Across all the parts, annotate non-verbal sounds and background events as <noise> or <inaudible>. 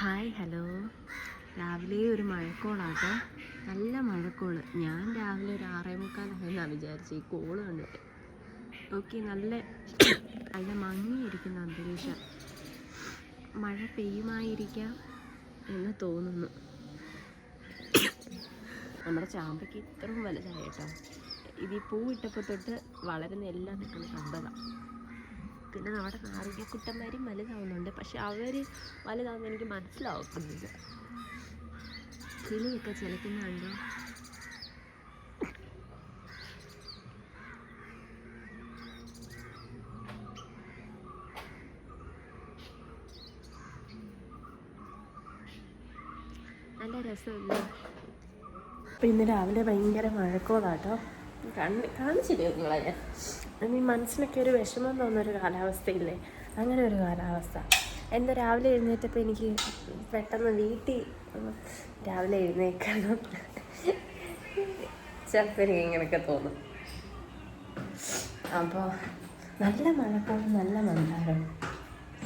Hi hello രാവിലെ ഒരു മഴക്കോളാട്ടോ. നല്ല മഴക്കോൾ. ഞാൻ രാവിലെ ഒരു ആറേ മുക്കാലായെന്നാണ് വിചാരിച്ചത് ഈ കോൾ കണ്ടിട്ട്. ഓക്കെ നല്ല നല്ല മങ്ങിയിരിക്കുന്ന അന്തരീക്ഷം. മഴ പെയ്യുമായിരിക്കാം എന്ന് തോന്നുന്നു. നമ്മുടെ ചാമ്പയ്ക്ക് ഇത്രയും വലുതായി കേട്ടോ. ഇത് ഈ പൂവിട്ടപ്പോൾ തൊട്ട് വളരുന്ന എല്ലാം നിങ്ങൾ കണ്ടതാണ്. പിന്നെ നമ്മുടെ നാരങ്ങക്കുട്ടന്മാരും വലുതാവുന്നുണ്ട്. പക്ഷെ അവർ വലുതാവുന്ന എനിക്ക് മനസ്സിലാവുന്നില്ല കിളിയൊക്കെ ചിലക്കുന്നുണ്ടോ നല്ല രസമില്ല അപ്പം ഇന്ന് രാവിലെ ഭയങ്കര മഴക്കോളാട്ടോ. കണ്ണ് കാണിച്ചില്ലേ നിങ്ങളെ? ഞാൻ മീൻ മനസ്സിനൊക്കെ ഒരു വിഷമം തോന്നുന്നൊരു കാലാവസ്ഥയില്ലേ? അങ്ങനെ ഒരു കാലാവസ്ഥ. എന്താ രാവിലെ എഴുന്നേറ്റപ്പോൾ എനിക്ക് പെട്ടെന്ന് വീട്ടിൽ രാവിലെ എഴുന്നേക്കണം ചിലപ്പോൾ എനിക്ക് ഇങ്ങനെയൊക്കെ തോന്നും. അപ്പോൾ നല്ല മഴക്കോളും നല്ല മന്ദാരം.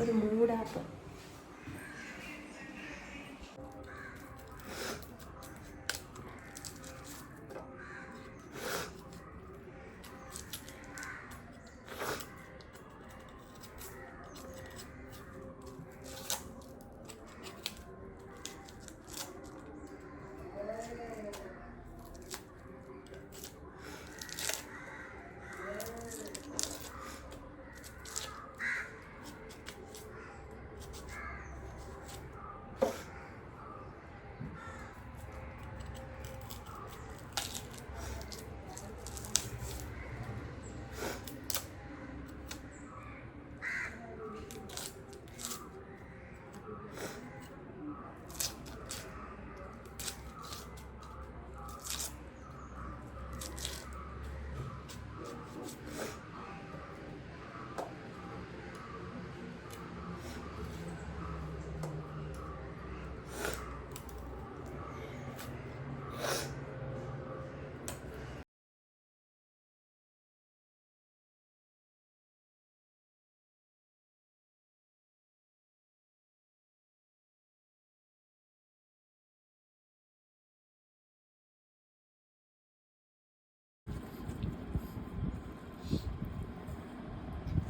ഒരു മൂടാപ്പം.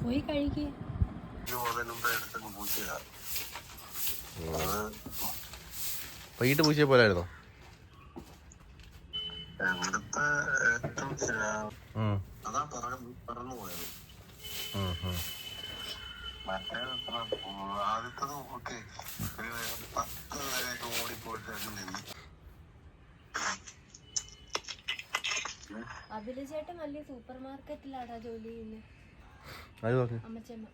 പോയി കഴിക്കേ വൈകിട്ട് പൂച്ചയെ പോലായിരുന്നോ? ആദ്യത്തത് ഒക്കെ ഒരു പത്ത് വരെയൊക്കെ ഓടിപ്പോയിട്ട് അങ്ങ് നിന്നു. അഭില ചേട്ടൻ വലിയ സൂപ്പർ മാർക്കറ്റിലാടാ ജോലി ചെയ്യുന്നത് അത് പറഞ്ഞു അമ്മച്ചമ്മ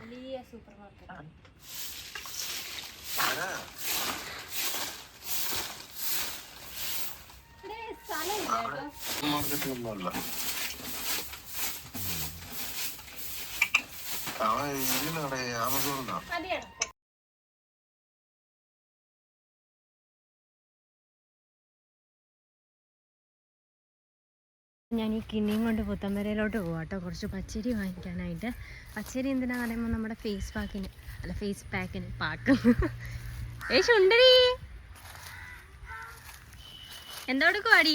വലിയ സൂപ്പർ മാർക്കറ്റ് അവൻ ഇതിനാണ് ആമസോണിലാണ് ഞാൻ ഈ കിണ്ണിയും കൊണ്ട് പുത്തമ്പരയിലോട്ട് പോകാം കേട്ടോ. കുറച്ച് പച്ചരി വാങ്ങിക്കാനായിട്ട്. പച്ചരി എന്തിനാന്ന് പറയുമ്പോൾ നമ്മുടെ ഫേസ് പാക്കിന് അല്ല ഫേസ് പാക്കിന് പാക്ക് <laughs> ഏ ചുണ്ടരി എന്തോടുക്കുവാടി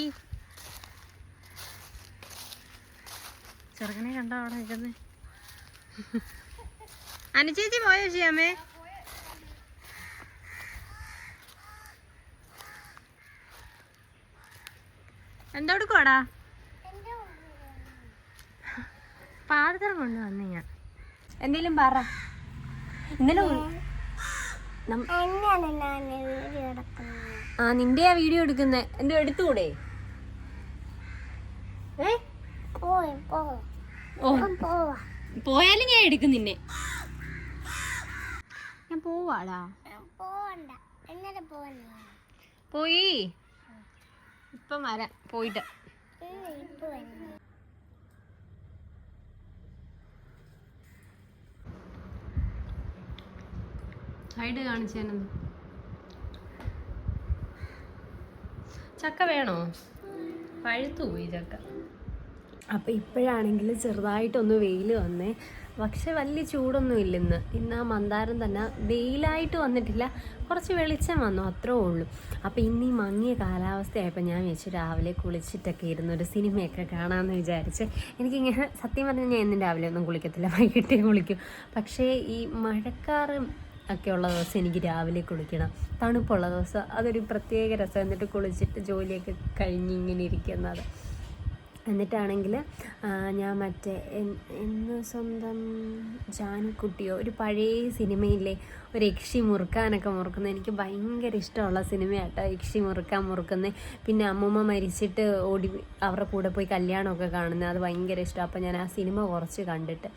ചെറുക്കനെ കണ്ടോ അവിടെ നിൽക്കുന്നത്? <laughs> അനുചേച്ചി പോയോ ചെയ്യാമേ എന്തോടുക്കുവാടാ പാദത്തരം കൊണ്ട് വന്നു ഞാൻ. എന്തേലും പറ. ഇന്നലെ ആ നിന്റെ ആ വീഡിയോ എടുക്കുന്നേ. എന്തോ എടുത്തുകൂടെ? ഏ? ഓ. പോയാലും ഞാൻ എടുക്കും നിന്നെ. ഞാൻ പോവാടാ. പോയി. ഇപ്പം വരാം. പോയിട്ട്. സൈഡ് കാണിച്ചേനത്. ചക്ക വേണോ? പഴുത്തു പോയി ചക്ക. അപ്പോൾ ഇപ്പോഴാണെങ്കിൽ ചെറുതായിട്ടൊന്ന് വെയിൽ വന്നേ. പക്ഷെ വലിയ ചൂടൊന്നും ഇല്ല ഇന്ന് ഇന്ന് ആ മന്ദാരം തന്നെ വെയിലായിട്ട് വന്നിട്ടില്ല. കുറച്ച് വെളിച്ചം വന്നു അത്രേ ഉള്ളൂ. അപ്പോൾ ഇന്ന് ഈ മങ്ങിയ കാലാവസ്ഥയായപ്പോൾ ഞാൻ വെച്ച് രാവിലെ കുളിച്ചിട്ടൊക്കെ ഇരുന്ന് ഒരു സിനിമയൊക്കെ കാണാമെന്ന് വിചാരിച്ച്. എനിക്കിങ്ങനെ സത്യം പറഞ്ഞാൽ ഞാൻ എന്നും രാവിലെ ഒന്നും കുളിക്കത്തില്ല. വൈകിട്ടേ കുളിക്കും. പക്ഷേ ഈ മഴക്കാറ് ഒക്കെ ഉള്ള ദിവസം എനിക്ക് രാവിലെ കുളിക്കണം. തണുപ്പുള്ള ദിവസം അതൊരു പ്രത്യേക രസം. എന്നിട്ട് കുളിച്ചിട്ട് ജോലിയൊക്കെ കഴിഞ്ഞ് ഇങ്ങനെ ഇരിക്കുന്നത് എന്നിട്ടാണെങ്കിൽ ഞാൻ മറ്റേ എന്ന് സ്വന്തം ജാനിക്കുട്ടിയോ ഒരു പഴയ സിനിമയിലെ ഒരു യക്ഷി മുറുക്കാനൊക്കെ മുറുക്കുന്നത്. എനിക്ക് ഭയങ്കര ഇഷ്ടമുള്ള സിനിമയാട്ടോ യക്ഷി മുറുക്കാൻ മുറുക്കുന്നത് പിന്നെ അമ്മൂമ്മ മരിച്ചിട്ട് ഓടി അവരുടെ കൂടെ പോയി കല്യാണമൊക്കെ കാണുന്നത്. അത് ഭയങ്കര ഇഷ്ടം. അപ്പോൾ ഞാൻ ആ സിനിമ കുറച്ച് കണ്ടിട്ട്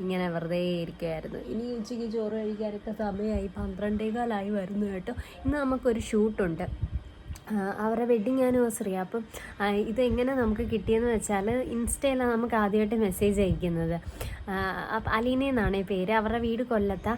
ഇങ്ങനെ വെറുതെ ഇരിക്കുമായിരുന്നു ഇനി ഉച്ചയ്ക്ക് ചോറ് കഴിക്കാനൊക്കെ സമയമായി. പന്ത്രണ്ടേകാലായി വരുന്നു കേട്ടോ. ഇന്ന് നമുക്കൊരു ഷൂട്ടുണ്ട്. അവരുടെ വെഡ്ഡിങ് ആനിവേഴ്സറി അപ്പം ഇതെങ്ങനെ നമുക്ക് കിട്ടിയെന്ന് വെച്ചാൽ ഇൻസ്റ്റയിലാണ് നമുക്ക് ആദ്യമായിട്ട് മെസ്സേജ് അയക്കുന്നത്. അലീന എന്നാണ് പേര്. അവരുടെ വീട് കൊല്ലത്ത.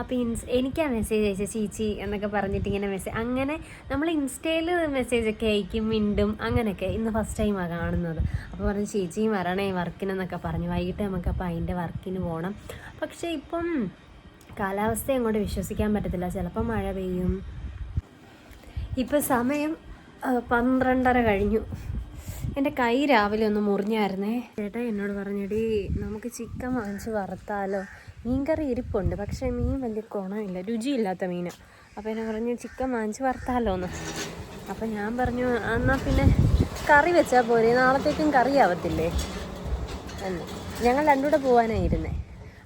അപ്പോൾ ഇൻസ് എനിക്കാ മെസ്സേജ് അയച്ചത് ചീച്ചി എന്നൊക്കെ പറഞ്ഞിട്ട് ഇങ്ങനെ മെസ്സേജ് അങ്ങനെ നമ്മൾ ഇൻസ്റ്റയിൽ മെസ്സേജൊക്കെ അയക്കും മിണ്ടും അങ്ങനെയൊക്കെ. ഇന്ന് ഫസ്റ്റ് ടൈമാണ് കാണുന്നത്. അപ്പോൾ പറഞ്ഞു ചേച്ചിയും വരണേ വർക്കിനെന്നൊക്കെ പറഞ്ഞു. വൈകിട്ട് നമുക്ക് അപ്പോൾ അതിന്റെ വർക്കിന് പോകണം പക്ഷേ ഇപ്പം കാലാവസ്ഥ അങ്ങോട്ട് വിശ്വസിക്കാൻ പറ്റത്തില്ല. ചിലപ്പോൾ മഴ പെയ്യും. ഇപ്പം സമയം പന്ത്രണ്ടര കഴിഞ്ഞു. എന്റെ കൈ രാവിലെ ഒന്ന് മുറിഞ്ഞായിരുന്നേ. ചേട്ടാ എന്നോട് പറഞ്ഞടി നമുക്ക് ചിക്കൻ വാങ്ങിച്ച് വറുത്താലോ? മീൻകറി ഇരിപ്പുണ്ട് പക്ഷേ മീൻ വലിയ കുണമില്ല രുചിയില്ലാത്ത മീനാണ് അപ്പോൾ എന്നെ പറഞ്ഞു ചിക്കൻ വാങ്ങിച്ച് വറുത്താലോ എന്ന് അപ്പോൾ ഞാൻ പറഞ്ഞു എന്നാൽ പിന്നെ കറി വെച്ചാൽ പോരെ നാളത്തേക്കും കറി ആവത്തില്ലേ? എന്ന്. ഞങ്ങൾ രണ്ടുകൂടെ പോകാനായിരുന്നേ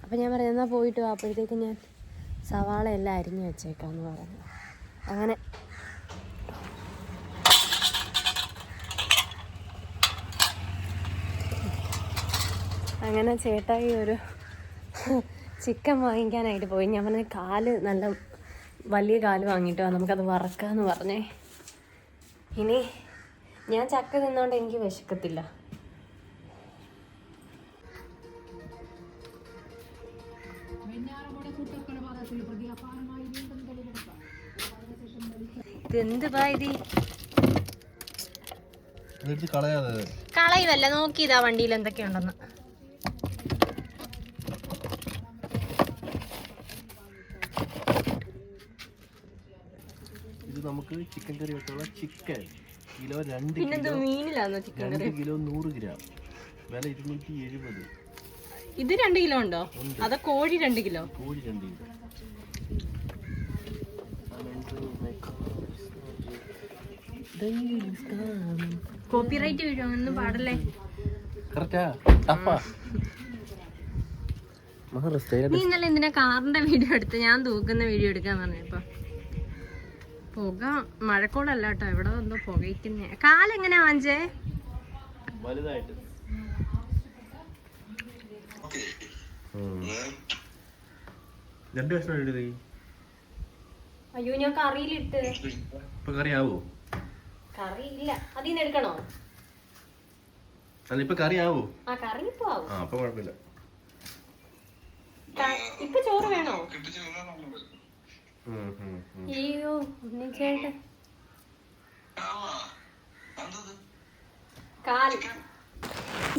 അപ്പോൾ ഞാൻ പറഞ്ഞു എന്നാൽ പോയിട്ട് അപ്പോഴത്തേക്കും ഞാൻ സവാള എല്ലാം അരിഞ്ഞ് വെച്ചേക്കാമെന്ന് പറഞ്ഞു. അങ്ങനെ അങ്ങനെ ചേട്ടായി ഒരു ചിക്കൻ വാങ്ങിക്കാനായിട്ട് പോയി. ഞാൻ പറഞ്ഞ കാൽ നല്ല വലിയ കാൽ വാങ്ങിയിട്ട് നമുക്കത് വറക്കാന്ന് പറഞ്ഞേ. ഇനി ഞാൻ ചക്ക തിന്നോണ്ട് എനിക്ക് വിശക്കത്തില്ല. കളയുമല്ല നോക്കിയതാ വണ്ടിയിൽ എന്തൊക്കെയുണ്ടെന്ന്. ഇത് നമുക്ക് ചിക്കൻ കറി വെച്ചുള്ള ചിക്കൻ കിലോ രണ്ട് പിന്നെന്ത് മീനിലാന്നോ ചിക്കൻ രണ്ട് കിലോ നൂറ് ഗ്രാം. വില ഇരുന്നൂറ്റി എഴുപത്. ഇത് രണ്ട് കിലോ ഉണ്ടോ? അതോ കോഴി രണ്ട് കിലോ? കോഴി രണ്ട് കിലോ. കോപ്പിറൈറ്റ് വീഴും ഒന്നും പാടല്ലേ? കറക്റ്റാ ടഫാ നീ ഇന്നലെ എന്തിനാ കാറിന്റെ വീഡിയോ എടുത്ത്? ഞാൻ തൂക്കുന്ന വീഡിയോ എടുക്കാൻ പറഞ്ഞപ്പോ. പുക മഴക്കോളല്ല കേട്ടോ. ഇവിടെ എന്തോ പുകയ്ക്കുന്ന. കാലെങ്ങനെയാ വാഞ്ചേ? വലുതായിട്ട്. രണ്ട് കഷ്ണം അയ്യോ ഞാൻ കറിയിലിട്ട്. ഇപ്പൊ കറി ആവോ കറി ഇല്ല അതിന്ന് എടുക്കണോ? അല്ല ഇപ്പൊ കറി ആവോ ആ കറി ഇപ്പൊ ആവും. ആ അപ്പൊ കുഴപ്പമില്ല. ഇപ്പൊ ചോറ് വേണോ. അയ്യോ ഉണ്ണിച്ചേട്ടൻ കാൽ.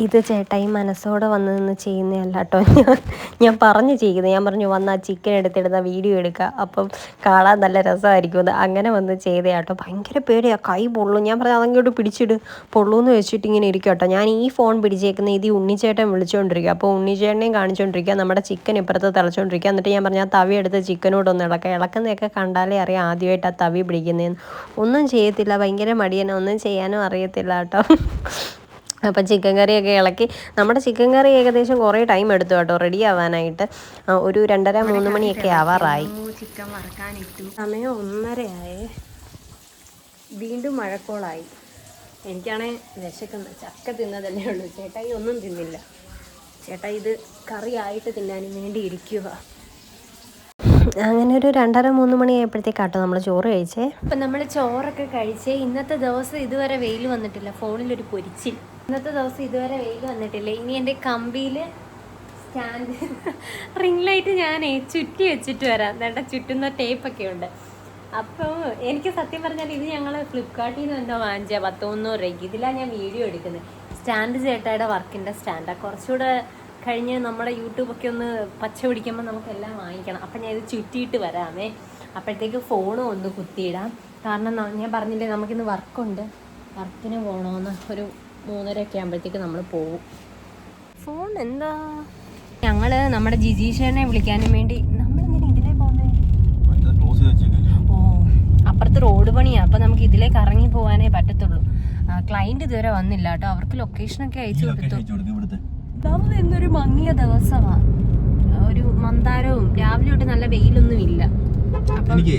ഇത് ചേട്ടാ ഈ മനസ്സോടെ വന്ന് നിന്ന് ചെയ്യുന്നതല്ല കേട്ടോ <laughs> ഞാൻ ഞാൻ പറഞ്ഞു ചെയ്യുന്നത് ഞാൻ പറഞ്ഞു വന്ന് ആ ചിക്കൻ എടുത്തിടുന്ന വീഡിയോ എടുക്കുക അപ്പം കാണാൻ നല്ല രസമായിരിക്കും അത്. അങ്ങനെ വന്ന് ചെയ്തേ കേട്ടോ ഭയങ്കര പേടിയാണ് കൈ പൊള്ളു. ഞാൻ പറഞ്ഞു അതങ്ങോട്ട് പിടിച്ചിട്. പൊള്ളൂന്ന് വെച്ചിട്ട് ഇങ്ങനെ ഇരിക്കും കേട്ടോ ഞാൻ ഈ ഫോൺ പിടിച്ചേക്കുന്ന ഇത് ഉണ്ണിച്ചേട്ടൻ വിളിച്ചുകൊണ്ടിരിക്കുക അപ്പോൾ ഉണ്ണിച്ചേട്ടനെയും കാണിച്ചുകൊണ്ടിരിക്കുക നമ്മുടെ ചിക്കൻ ഇപ്പുറത്ത് തിളച്ചുകൊണ്ടിരിക്കുക എന്നിട്ട് ഞാൻ പറഞ്ഞു തവി എടുത്ത് ചിക്കനോട് ഒന്ന് ഇളക്കുക ഇളക്കുന്നതൊക്കെ കണ്ടാലേ അറിയാം ആദ്യമായിട്ട് ആ തവി പിടിക്കുന്നതെന്ന്. ഒന്നും ചെയ്യത്തില്ല. ഭയങ്കര മടിയനെ ഒന്നും ചെയ്യാനും അറിയത്തില്ല കേട്ടോ. <laughs> അപ്പം ചിക്കൻ കറിയൊക്കെ ഇളക്കി. നമ്മുടെ ചിക്കൻ കറി ഏകദേശം കുറേ ടൈം എടുത്തു കേട്ടോ. റെഡി ആവാനായിട്ട്. ഒരു രണ്ടര മൂന്ന് മണിയൊക്കെ ആവാറായി. ചിക്കൻ വറക്കാനിട്ടു. സമയം ഒന്നരയായേ. വീണ്ടും മഴക്കോളായി. എനിക്കാണെ വിശക്കുന്ന. ചക്ക തിന്നതല്ലേ ഉള്ളൂ. ചേട്ടായി ഒന്നും തിന്നില്ല. ചേട്ടാ ഇത് കറിയായിട്ട് തിന്നാനും വേണ്ടി ഇരിക്കുക അങ്ങനെ ഒരു രണ്ടര മൂന്ന് മണിയായപ്പോഴത്തേക്കാട്ടോ നമ്മൾ ചോറ് കഴിച്ചേ. അപ്പം നമ്മൾ ചോറൊക്കെ കഴിച്ചേ. ഇന്നത്തെ ദിവസം ഇതുവരെ വെയിൽ വന്നിട്ടില്ല. ഫോണിലൊരു പൊരിച്ചിൽ. ഇന്നത്തെ ദിവസം ഇതുവരെ വെയിൽ വന്നിട്ടില്ല. ഇനി എന്റെ കമ്പിയിൽ സ്റ്റാൻഡ് റിംഗ് ലൈറ്റ് ഞാൻ ചുറ്റി വെച്ചിട്ട് വരാം. നേട്ട ചുറ്റുന്ന ടേപ്പൊക്കെ ഉണ്ട്. അപ്പോൾ എനിക്ക് സത്യം പറഞ്ഞാൽ ഇത് ഞങ്ങൾ ഫ്ലിപ്കാർട്ടിൽ നിന്ന് എന്തോ വാങ്ങിച്ച പത്ത് മുന്നൂറ് രൂപയ്ക്ക്. ഇതിലാണ് ഞാൻ വീഡിയോ എടുക്കുന്നത്. സ്റ്റാൻഡ് ചേട്ടായുടെ വർക്കിന്റെ സ്റ്റാൻഡാണ് കുറച്ചുകൂടെ കഴിഞ്ഞ് നമ്മുടെ യൂട്യൂബൊക്കെ ഒന്ന് പച്ച പിടിക്കുമ്പോൾ നമുക്കെല്ലാം വാങ്ങിക്കണം. അപ്പം ഞാൻ ഇത് ചുറ്റിയിട്ട് വരാമേ. അപ്പോഴത്തേക്ക് ഫോണും ഒന്ന് കുത്തിയിടാം. കാരണം ഞാൻ പറഞ്ഞില്ലേ നമുക്കിന്ന് വർക്കുണ്ട് വർക്കിന് പോകണമെന്ന് ഒരു മൂന്നരയൊക്കെ ആകുമ്പോഴത്തേക്ക് നമ്മൾ പോകും ഫോൺ എന്താ? ഞങ്ങൾ നമ്മുടെ ജിജീഷനെ വിളിക്കാനും വേണ്ടി ഇതിലേ പോകുന്നത് ഓ അപ്പുറത്ത് റോഡ് പണിയാ. അപ്പൊ നമുക്ക് ഇതിലേക്ക് ഇറങ്ങി പോകാനേ പറ്റത്തുള്ളൂ. ക്ലൈന്റ് ഇതുവരെ വന്നില്ല കേട്ടോ. അവർക്ക് ലൊക്കേഷനൊക്കെ അയച്ചു കൊടുത്തു. അയച്ചു ഇവിടുത്തെ. നമ്മൾ ഇന്നൊരു മങ്ങിയ ദിവസമാ. ഒരു മന്ദാരവും. രാവിലെ തൊട്ട് നല്ല വെയിലൊന്നും ഇല്ല എനിക്ക്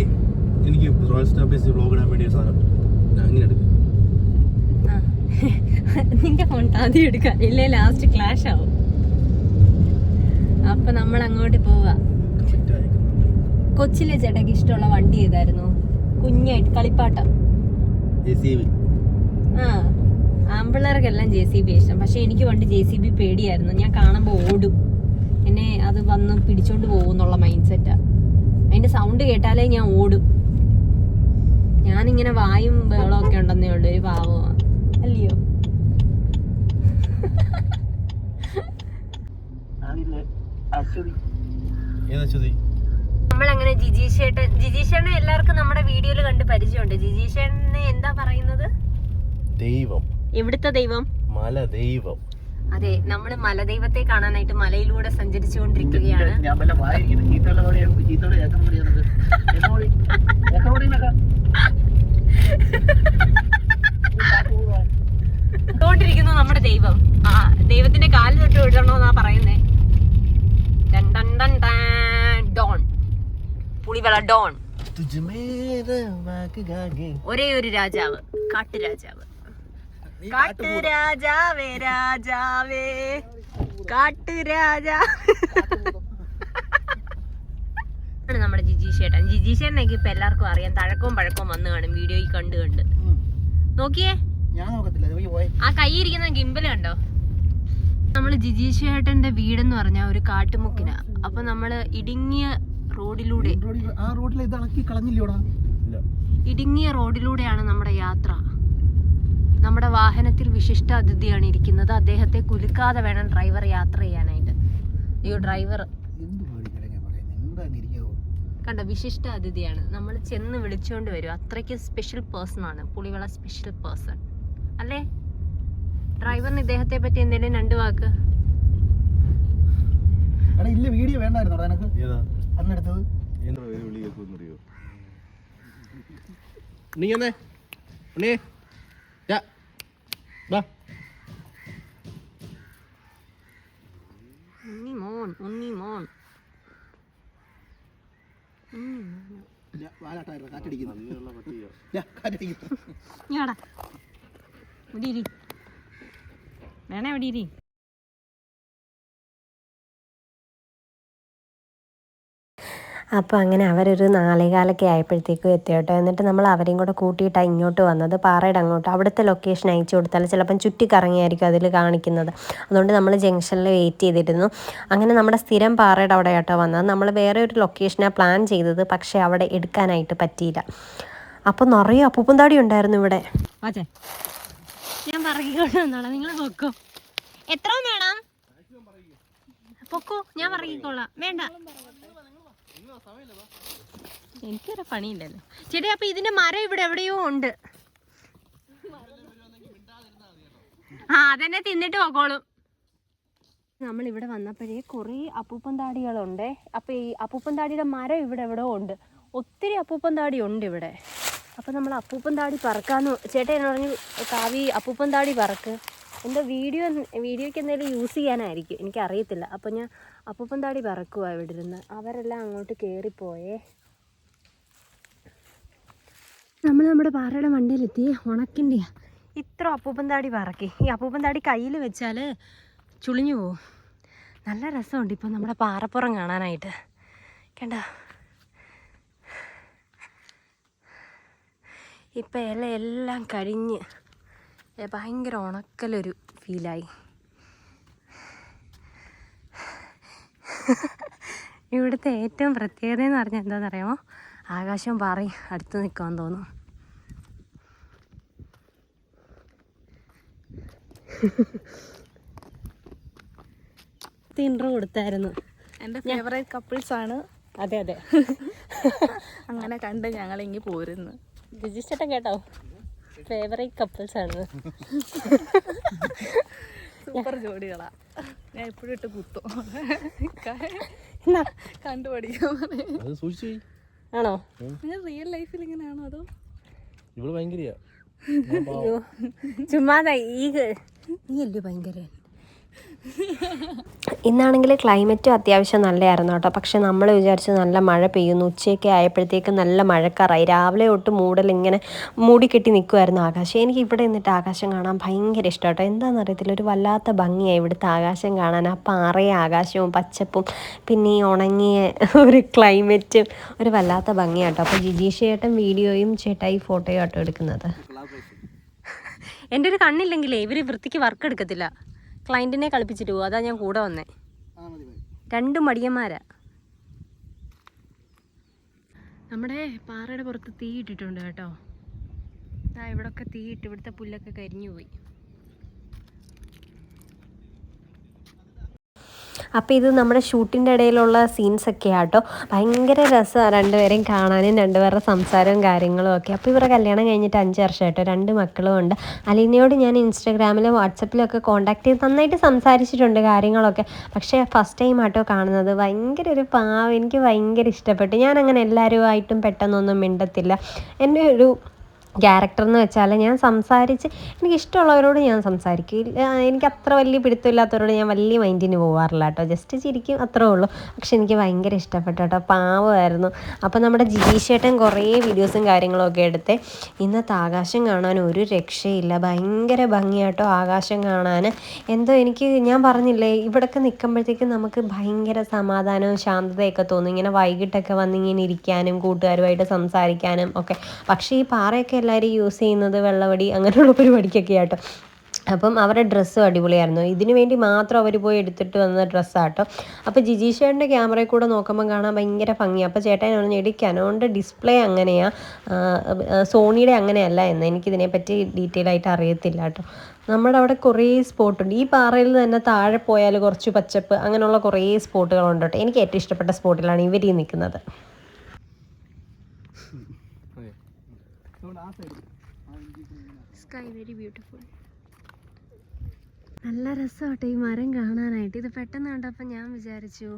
എനിക്ക് റോയൽ സ്റ്റാർ ബേസ് വ്ലോഗ് ഇടാൻ വേണ്ടി സാധനം. ഞാൻ അങ്ങനെ എടുക്കും. നിന്റെ ഫോൺ ആദ്യം എടുക്കാൻ ഇല്ലേ ലാസ്റ്റ് ക്ലാഷ് ആവും. അപ്പൊ നമ്മൾ അങ്ങോട്ട് പോവാ. കൊച്ചിലെ ചേട്ടക്ക് ഇഷ്ടമുള്ള വണ്ടി ഏതായിരുന്നു? കുഞ്ഞായിട്ട് കളിപ്പാട്ടം. ആ ആമ്പിള്ളേർക്കെല്ലാം ജെ സി ബി ഇഷ്ടം. പക്ഷെ എനിക്ക് പണ്ട് ജെ സി ബി പേടിയായിരുന്നു. ഞാൻ കാണുമ്പോൾ ഓടും. എന്നെ അത് വന്ന് പിടിച്ചോണ്ട് പോകും എന്നുള്ള മൈൻഡ് സെറ്റാ അതിന്റെ സൗണ്ട് കേട്ടാലേ ഞാൻ ഓടും. ഞാനിങ്ങനെ വായും ബഹളമൊക്കെ ഉണ്ടെന്നേ ഉള്ളൂ. ഒരു പാവമാ അല്ലയോ ഏതാ ചുതി നമ്മളങ്ങനെ ജിജീഷേട്ടൻ ജിജീഷേട്ടനെ എല്ലാവർക്കും നമ്മുടെ വീഡിയോയിൽ കണ്ട് പരിചയമുണ്ട്. ജിജീഷേട്ടനെ എന്താ പറയുന്നത്? ദൈവം. എവിടുത്തെ ദൈവം? മല ദൈവം അതെ നമ്മൾ മലദൈവത്തെ കാണാനായിട്ട് മലയിലൂടെ സഞ്ചരിച്ചുകൊണ്ടിരിക്കുകയാണ്. നമ്മുടെ ദൈവം. ആ ദൈവത്തിന്റെ കാലിൽ തൊട്ട് വിടണമെന്നാ പറയുന്നേ ഡൺ. പുളിവെള ഡോൺ. ഒരേ ഒരു രാജാവ് കാട്ടുരാജാവ്. കാട്ടുരാജാവേ രാജാവേ. കാട്ടുരാജാ. ആണ് നമ്മുടെ ജിജി ചേട്ടൻ. ജിജി ചേട്ടനെ ഇപ്പൊ എല്ലാവർക്കും അറിയാം. തഴക്കവും പഴക്കവും വന്നു കാണും. വീഡിയോയിൽ കണ്ട് കണ്ട്. നോക്കിയേ? ഞാൻ നോക്കത്തില്ല. ആ കൈ ഇരിക്കുന്ന കണ്ടോ? നമ്മൾ ജിജീഷ് ചേട്ടന്റെ വീടെന്ന് പറഞ്ഞ ഒരു കാട്ടുമുക്കിന. അപ്പൊ നമ്മൾ ഇടുങ്ങിയ റോഡിലൂടെ ആ റോഡിൽ ഇത് ഇളക്കി കളഞ്ഞില്ലോടാ ഇല്ല. ഇടുങ്ങിയ റോഡിലൂടെയാണ് നമ്മുടെ യാത്ര. നമ്മുടെ വാഹനത്തിൽ വിശിഷ്ട അതിഥിയാണ് ഇരിക്കുന്നത്. അദ്ദേഹത്തെ കുലുക്കാതെ വേണം ഡ്രൈവർ യാത്ര ചെയ്യാനായിട്ട്. അയ്യോ ഡ്രൈവർ. കണ്ട വിശിഷ്ട അതിഥിയാണ്. നമ്മൾ ചെന്ന് വിളിച്ചുകൊണ്ട് വരും. അത്രയ്ക്ക് സ്പെഷ്യൽ പേഴ്സൺ ആണ്. പുളിവള സ്പെഷ്യൽ പേഴ്സൺ അല്ലേ? ഡ്രൈവറിന് ഇദ്ദേഹത്തെ പറ്റി എന്തെങ്കിലും രണ്ട് വാക്ക്. എടാ ഇല്ല വീഡിയോ വേണ്ടായിരുന്നോ എനക്ക് ഏതാ? അന്നെടുത്തത് നീ എന്നേ ഉണ്ണി. ഉണ്ണി മോൻ ഉണ്ണി മോൻ. കാറ്റടിക്കുന്നു. കാറ്റടിക്കുന്നു. ഇവിടെ ഇരി. വേണേ ഇവിടെ ഇരി. അപ്പോൾ അങ്ങനെ അവരൊരു നാലേകാലൊക്കെ ആയപ്പോഴത്തേക്കും എത്തി കേട്ടോ എന്നിട്ട് നമ്മൾ അവരെയും കൂടെ കൂട്ടിയിട്ടാണ് ഇങ്ങോട്ട് വന്നത്. പാറയുടെ അങ്ങോട്ട്. അവിടുത്തെ ലൊക്കേഷൻ അയച്ചു കൊടുത്താൽ ചിലപ്പം ചുറ്റിക്കറങ്ങിയായിരിക്കും അതിൽ കാണിക്കുന്നത്. അതുകൊണ്ട് നമ്മൾ ജംഗ്ഷനിൽ വെയിറ്റ് ചെയ്തിരുന്നു. അങ്ങനെ നമ്മുടെ സ്ഥിരം പാറയുടെ അവിടെ കേട്ടോ വന്നത്. നമ്മൾ വേറെ ഒരു ലൊക്കേഷനാണ് പ്ലാൻ ചെയ്തത്. പക്ഷേ അവിടെ എടുക്കാനായിട്ട് പറ്റിയില്ല. അപ്പോൾ നിറയെ അപ്പൂപ്പന്താടി ഉണ്ടായിരുന്നു ഇവിടെ. ഞാൻ പറക്കിക്കൊണ്ട് വന്നോളാം നിങ്ങൾ പൊക്കോ. എത്ര വേണം പൊക്കോ ഞാൻ പറക്കിക്കോളാം വേണ്ട. എനിക്കൊരു പണിയില്ലല്ലോ. ചേട്ടാ അപ്പൊ ഇതിന്റെ മരം ഇവിടെ എവിടെയോ ഉണ്ട്. ആ അതന്നെ തിന്നിട്ട് പോക്കോളും. നമ്മൾ ഇവിടെ വന്നപ്പോഴേ കുറേ അപ്പൂപ്പൻ താടികളുണ്ട്. അപ്പോൾ ഈ അപ്പൂപ്പൻ താടിയുടെ മരം ഇവിടെ എവിടെയോ ഉണ്ട്. ഒത്തിരി അപ്പൂപ്പൻ താടി ഉണ്ട് ഇവിടെ. അപ്പോൾ നമ്മൾ അപ്പൂപ്പൻ താടി പറക്കാന്ന് ചേട്ടൻ എന്ന് പറഞ്ഞു കാവി അപ്പൂപ്പൻ താടി പറക്ക്. എന്റെ വീഡിയോ വീഡിയോയ്ക്ക് എന്തെങ്കിലും യൂസ് ചെയ്യാനായിരിക്കും. എനിക്കറിയത്തില്ല. അപ്പോൾ ഞാൻ അപ്പൂപ്പൻ താടി പറക്കുക ഇവിടെ ഇരുന്ന് അവരെല്ലാം അങ്ങോട്ട് കയറിപ്പോയേ നമ്മൾ നമ്മുടെ പാറയുടെ മണ്ടയിലെത്തി ഉണക്കിന്റെ ഇത്ര അപ്പൂപ്പൻ താടി പറക്കി. ഈ അപ്പൂപ്പൻ താടി കയ്യിൽ വെച്ചാൽ ചുളിഞ്ഞു പോവും. നല്ല രസമുണ്ട് ഇപ്പം നമ്മുടെ പാറപ്പുറം കാണാനായിട്ട്. കണ്ട? ഇപ്പം ഇല എല്ലാം കഴിഞ്ഞ് ഭയങ്കര ഉണക്കലൊരു ഫീലായി ഇവിടുത്തെ ഏറ്റവും പ്രത്യേകത എന്ന് പറഞ്ഞാൽ എന്താണെന്നറിയാമോ ആകാശം പാറി അടുത്ത് നിൽക്കാൻ തോന്നും. ഇൻട്രോ കൊടുത്തായിരുന്നു. എന്റെ ഫേവറേറ്റ് കപ്പിൾസ് ആണ്. അതെ അതെ. <laughs> അങ്ങനെ കണ്ട് ഞങ്ങൾ ഇങ്ങി പോരുന്നു. രജിസ്റ്റേട്ടൻ കേട്ടോ? ഫേവറേറ്റ് കപ്പിൾസ് ആണ് സൂപ്പർ ജോഡികളാ. ഞാൻ എപ്പോഴും ഇട്ട് കുത്തും. എന്നാ കണ്ടുപഠിക്കാൻ ആണോ? നിങ്ങൾ റിയൽ ലൈഫിൽ ഇങ്ങനെയാണോ അതോ? ഇവൾ ഭയങ്കര ചുമ്മാതാ ഈ നീ അല്ലേ ഭയങ്കര ഇന്നാണെങ്കിൽ ക്ലൈമറ്റും അത്യാവശ്യം നല്ലതായിരുന്നു കേട്ടോ. പക്ഷെ നമ്മൾ വിചാരിച്ചു നല്ല മഴ പെയ്യുന്നു. ഉച്ചയൊക്കെ ആയപ്പോഴത്തേക്ക് നല്ല മഴക്കാറായി. രാവിലെ തൊട്ട് മൂടൽ ഇങ്ങനെ മൂടിക്കെട്ടി നിൽക്കുമായിരുന്നു ആകാശം. എനിക്ക് ഇവിടെ നിന്നിട്ട് ആകാശം കാണാൻ ഭയങ്കര ഇഷ്ടം കേട്ടോ. എന്താണെന്ന് അറിയത്തില്ല. ഒരു വല്ലാത്ത ഭംഗിയായി ഇവിടുത്തെ ആകാശം കാണാൻ. ആ പാറയും ആകാശവും പച്ചപ്പും പിന്നെ ഈ ഉണങ്ങിയ ഒരു ക്ലൈമറ്റും. ഒരു വല്ലാത്ത ഭംഗിയാട്ടോ അപ്പോൾ ജിജീഷ് ചേട്ടൻ വീഡിയോയും ചേട്ടായി ഫോട്ടോയും ആട്ടോ എടുക്കുന്നത്. എന്റെ ഒരു കണ്ണില്ലെങ്കിലേ ഇവർ വൃത്തിക്ക് വർക്ക് എടുക്കത്തില്ല. ക്ലയന്റിനെ കളിപ്പിച്ചിട്ട് പോകും അതാ ഞാൻ കൂടെ വന്നേ. രണ്ട് മടിയന്മാരാ. നമ്മുടെ പാറയുടെ പുറത്ത് തീ ഇട്ടിട്ടുണ്ട് കേട്ടോ. ആ ഇവിടൊക്കെ തീ ഇട്ട് ഇവിടുത്തെ പുല്ലൊക്കെ കരിഞ്ഞു പോയി. അപ്പോൾ ഇത് നമ്മുടെ ഷൂട്ടിന്റെ ഇടയിലുള്ള സീൻസ് ഒക്കെ ആട്ടോ ഭയങ്കര രസമാണ് രണ്ടുപേരെയും കാണാനും രണ്ടുപേരുടെ സംസാരവും കാര്യങ്ങളും ഒക്കെ. അപ്പോൾ ഇവരുടെ കല്യാണം കഴിഞ്ഞിട്ട് അഞ്ച് വർഷമായിട്ടോ രണ്ട് മക്കളും ഉണ്ട്. അലീനയോട് ഞാൻ ഇൻസ്റ്റാഗ്രാമിലും വാട്സപ്പിലും ഒക്കെ കോൺടാക്ട് ചെയ്ത് നന്നായിട്ട് സംസാരിച്ചിട്ടുണ്ട് കാര്യങ്ങളൊക്കെ. പക്ഷേ ഫസ്റ്റ് ടൈം ആട്ടോ കാണുന്നത്. ഭയങ്കര ഒരു പാവം എനിക്ക് ഭയങ്കര ഇഷ്ടപ്പെട്ടു. ഞാൻ അങ്ങനെ എല്ലാവരുമായിട്ടും പെട്ടെന്നൊന്നും മിണ്ടത്തില്ല. എന്റെ ഒരു ക്യാരക്ടർ എന്ന് വെച്ചാൽ ഞാൻ സംസാരിച്ച് എനിക്ക് ഇഷ്ടമുള്ളവരോട് ഞാൻ സംസാരിക്കും. ഇല്ല, എനിക്ക് അത്ര വലിയ പിടുത്തമില്ലാത്തവരോട് ഞാൻ വലിയ മൈൻഡിന് പോകാറില്ല കേട്ടോ. ജസ്റ്റ് ചിരിക്കും അത്രേ ഉള്ളൂ. പക്ഷെ എനിക്ക് ഭയങ്കര ഇഷ്ടപ്പെട്ടു കേട്ടോ. പാവമായിരുന്നു. അപ്പോൾ നമ്മുടെ ജിജീഷേട്ടൻ കുറേ വീഡിയോസും കാര്യങ്ങളും ഒക്കെ എടുത്ത് ഇന്നത്തെ ആകാശം കാണാൻ ഒരു രക്ഷയില്ല. ഭയങ്കര ഭംഗിയാട്ടോ ആകാശം കാണാൻ. എന്തോ എനിക്ക് ഞാൻ പറഞ്ഞില്ലേ ഇവിടെയൊക്കെ നിൽക്കുമ്പോഴത്തേക്കും നമുക്ക് ഭയങ്കര സമാധാനവും ശാന്തതയൊക്കെ തോന്നും. ഇങ്ങനെ വൈകിട്ടൊക്കെ വന്നിങ്ങനെ ഇരിക്കാനും കൂട്ടുകാരുമായിട്ട് സംസാരിക്കാനും ഒക്കെ. പക്ഷേ ഈ പാറയൊക്കെ എല്ലാവരും യൂസ് ചെയ്യുന്നത് വെള്ളവടി അങ്ങനെയുള്ള പരിപാടിക്കൊക്കെ ആട്ടോ. അപ്പം അവരുടെ ഡ്രസ്സും അടിപൊളിയായിരുന്നു. ഇതിനു വേണ്ടി മാത്രം അവർ പോയി എടുത്തിട്ട് വന്ന ഡ്രസ്സാട്ടോ ജിജീഷ് ചേട്ടന്റെ ക്യാമറയിൽ കൂടെ നോക്കുമ്പോൾ കാണാൻ ഭയങ്കര ഭംഗിയാണ് അപ്പോൾ ചേട്ടൻ പറഞ്ഞു എടി കനോണിന്റെ ഡിസ്പ്ലേ അങ്ങനെയാണ് സോണിയുടെ അങ്ങനെയല്ല എന്ന്. എനിക്കിതിനെപ്പറ്റി ഡീറ്റെയിൽ ആയിട്ട് അറിയത്തില്ല കേട്ടോ നമ്മുടെ അവിടെ കുറേ സ്പോട്ടുണ്ട് ഈ പാറയിൽ തന്നെ താഴെ പോയാൽ കുറച്ച് പച്ചപ്പ് അങ്ങനെയുള്ള കുറേ സ്പോട്ടുകളുണ്ട് കേട്ടോ എനിക്ക് ഏറ്റവും ഇഷ്ടപ്പെട്ട സ്പോട്ടിലാണ് ഇവർ നിൽക്കുന്നത് വെരി ബ്യൂട്ടിഫുൾ നല്ല രസമാട്ടെ ഈ മരം കാണാനായിട്ട്. ഇത് പെട്ടെന്ന് കണ്ടപ്പോൾ ഞാൻ വിചാരിച്ചു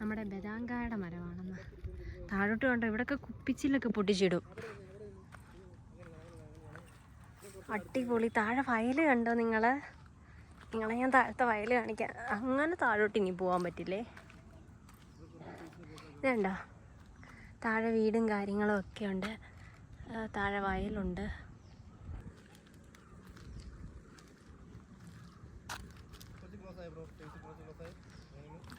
നമ്മുടെ ബദാങ്കായുടെ മരമാണെന്ന്. താഴോട്ട് കണ്ടോ? ഇവിടെയൊക്കെ കുപ്പിച്ചിലൊക്കെ പൊട്ടിച്ചിടും. അടിപൊളി. താഴെ വയൽ കണ്ടോ നിങ്ങൾ നിങ്ങളെ ഞാൻ താഴത്തെ വയൽ കാണിക്കാം. അങ്ങനെ താഴോട്ട് ഇനി പോകാൻ പറ്റില്ലേ? ഇതുണ്ടോ താഴെ വീടും കാര്യങ്ങളും ഒക്കെ ഉണ്ട്. താഴെ വയലുണ്ട്.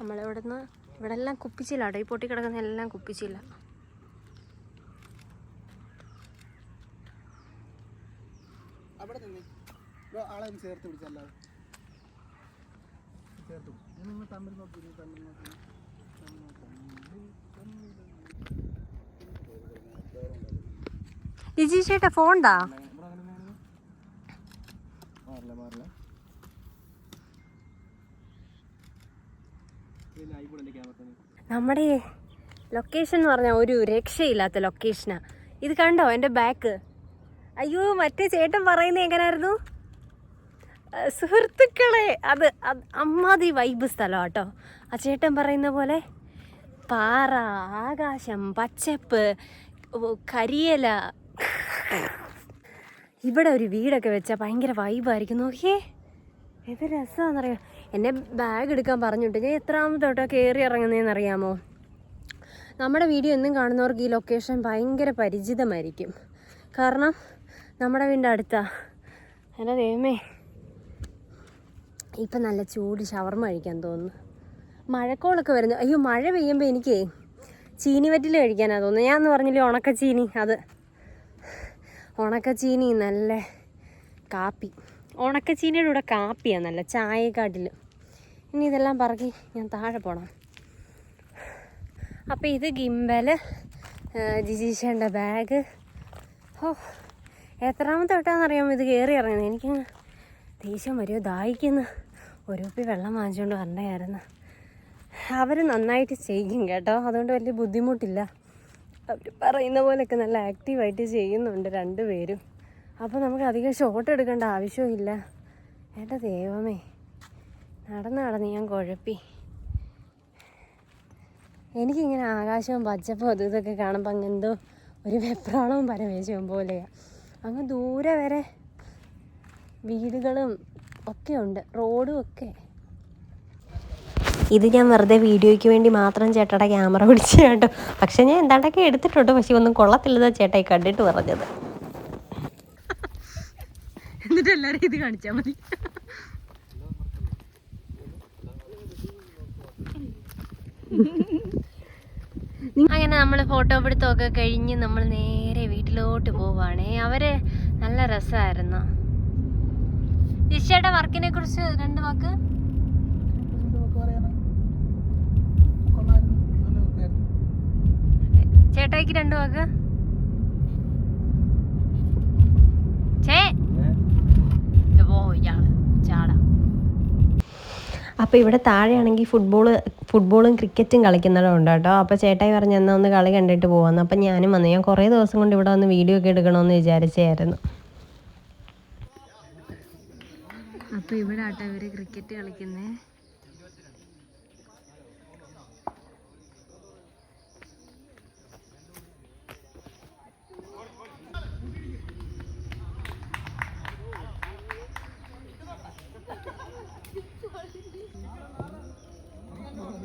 നമ്മളിവിടുന്ന് ഇവിടെ എല്ലാം കുപ്പിച്ചില്ല ഈ പൊട്ടി കിടക്കുന്ന എല്ലാം കുപ്പിച്ചില്ല അവിടെ നിന്ന് ആളെ ഒന്ന് നമ്മുടെ ലൊക്കേഷൻ എന്ന് പറഞ്ഞാൽ ഒരു രക്ഷയില്ലാത്ത ലൊക്കേഷനാ ഇത് കണ്ടോ എന്റെ ബാക്ക് അയ്യോ മറ്റേ ചേട്ടൻ പറയുന്നത് എങ്ങനായിരുന്നു? സുഹൃത്തുക്കളെ അത് അമ്മാതി വൈബ് സ്ഥലം കേട്ടോ ആ ചേട്ടൻ പറയുന്ന പോലെ പാറ ആകാശം പച്ചപ്പ് കരിയല. ഇവിടെ ഒരു വീടൊക്കെ വെച്ചാൽ ഭയങ്കര വൈബായിരിക്കും നോക്കിയേ എന്ത് രസമാണെന്നറിയാം എന്നെ ബാഗ് എടുക്കാൻ പറഞ്ഞിട്ട്. ഞാൻ എത്രാമത്തെ തൊട്ടോ കയറി ഇറങ്ങുന്നതെന്ന് അറിയാമോ? നമ്മുടെ വീഡിയോ എന്നും കാണുന്നവർക്ക് ഈ ലൊക്കേഷൻ ഭയങ്കര പരിചിതമായിരിക്കും. കാരണം നമ്മുടെ വീടിന്റെ അടുത്താ. എന്റെ ദൈവമേ. ഇപ്പം നല്ല ചൂട് ഷവർമ കഴിക്കാൻ തോന്നുന്നു. മഴക്കോളൊക്കെ വരുന്നു. അയ്യോ മഴ പെയ്യുമ്പോൾ എനിക്കേ ചീനി വറ്റിൽ കഴിക്കാനാണ് തോന്നുന്നത് ഞാൻ എന്ന് പറഞ്ഞില്ലേ ഉണക്ക ചീനി അത്. ഉണക്ക ചീനി നല്ല കാപ്പി. ഉണക്ക ചീനിയുടെ കൂടെ കാപ്പിയാണ് നല്ല ചായക്കാട്ടിൽ ഇനി ഇതെല്ലാം പറക്കി ഞാൻ താഴെ പോകണം അപ്പോൾ ഇത് ഗിംബൽ ജിജീഷേന്റെ ബാഗ്. ഓ എത്രാമത്തെ വട്ടാണെന്നറിയാമോ ഇത് കയറി ഇറങ്ങുന്നത്? എനിക്ക് ദേഷ്യം വരുമോ ദാഹിക്കുന്നു. ഒരു കുപ്പി വെള്ളം വാങ്ങിച്ചുകൊണ്ട് വരണ്ടായിരുന്നു. അവർ നന്നായിട്ട് ചെയ്യും കേട്ടോ. അതുകൊണ്ട് വലിയ ബുദ്ധിമുട്ടില്ല. അവർ പറയുന്ന പോലെയൊക്കെ നല്ല ആക്റ്റീവായിട്ട് ചെയ്യുന്നുണ്ട് രണ്ടുപേരും. അപ്പോൾ നമുക്ക് അധികം ഷോട്ട് എടുക്കേണ്ട ആവശ്യമില്ല എന്റെ ദൈവമേ. നടന്ന് നടന്ന് ഞാൻ കുഴപ്പി. എനിക്കിങ്ങനെ ആകാശവും പച്ചപ്പും അതും ഇതൊക്കെ കാണുമ്പോൾ അങ്ങ് എന്തോ ഒരു വെപ്രാളവും പരവേശവും പോലെയാണ് അങ്ങ് ദൂരെ വരെ വീടുകളും ഒക്കെ ഉണ്ട് റോഡും ഒക്കെ. ഇത് ഞാൻ വെറുതെ വീഡിയോയ്ക്ക് വേണ്ടി മാത്രം ചേട്ടയുടെ ക്യാമറ പിടിച്ച് കേട്ടോ. പക്ഷെ ഞാൻ എന്താണ്ടൊക്കെ എടുത്തിട്ടുണ്ട് പക്ഷെ ഒന്നും കൊള്ളത്തില്ലെന്നാ ചേട്ടായി കണ്ടിട്ട് പറഞ്ഞത്. എന്നിട്ട് എല്ലാവരും ഇത് കാണിച്ചാൽ മതി. അങ്ങനെ നമ്മൾ ഫോട്ടോ പിടുത്തമൊക്കെ കഴിഞ്ഞ് നമ്മൾ നേരെ വീട്ടിലോട്ട് പോവാണേ. അവർ നല്ല രസമായിരുന്നു ജിഷയുടെ വർക്കിനെ കുറിച്ച് രണ്ട് വാക്ക്? ചേട്ടായിക്ക് രണ്ട് വാക്ക്? ചേ! ഓ ഇയാൾ ചാടാ. അപ്പോൾ ഇവിടെ താഴെയാണെങ്കിൽ ഫുട്ബോൾ ഫുട്ബോളും ക്രിക്കറ്റും കളിക്കുന്നവരുണ്ട് കേട്ടോ. അപ്പോൾ ചേട്ടായി പറഞ്ഞ് എന്നാൽ ഒന്ന് കളി കണ്ടിട്ട് പോകാമെന്ന് അപ്പം ഞാനും വന്നു. ഞാൻ കുറേ ദിവസം കൊണ്ട് ഇവിടെ വന്ന് വീഡിയോ ഒക്കെ എടുക്കണമെന്ന് വിചാരിച്ചായിരുന്നു. അപ്പോൾ ഇവിടെ ആട്ടോ ഇവർ ക്രിക്കറ്റ് കളിക്കുന്നേ.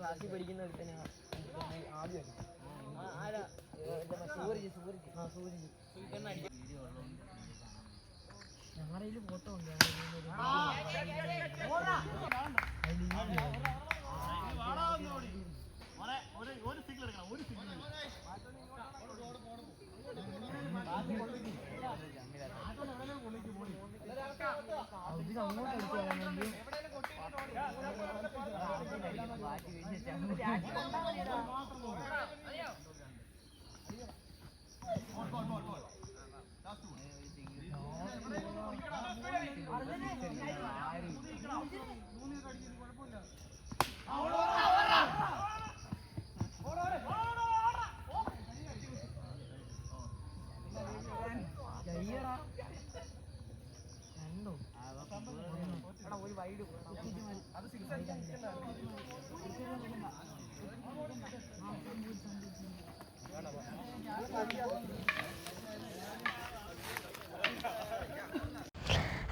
ബാക്കി പഠിക്കുന്ന ഒരുത്തനെ ആദ്യം ആരാ സൂരജ് സൂരജ് ആ സൂരജ് ഞങ്ങളുടെ ഫോട്ടോ ഉണ്ട് 有这样，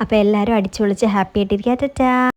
അപ്പോൾ എല്ലാവരും അടിച്ചു പൊളിച്ച് ഹാപ്പി ആയിട്ടിരിക്കുക. ടാറ്റാ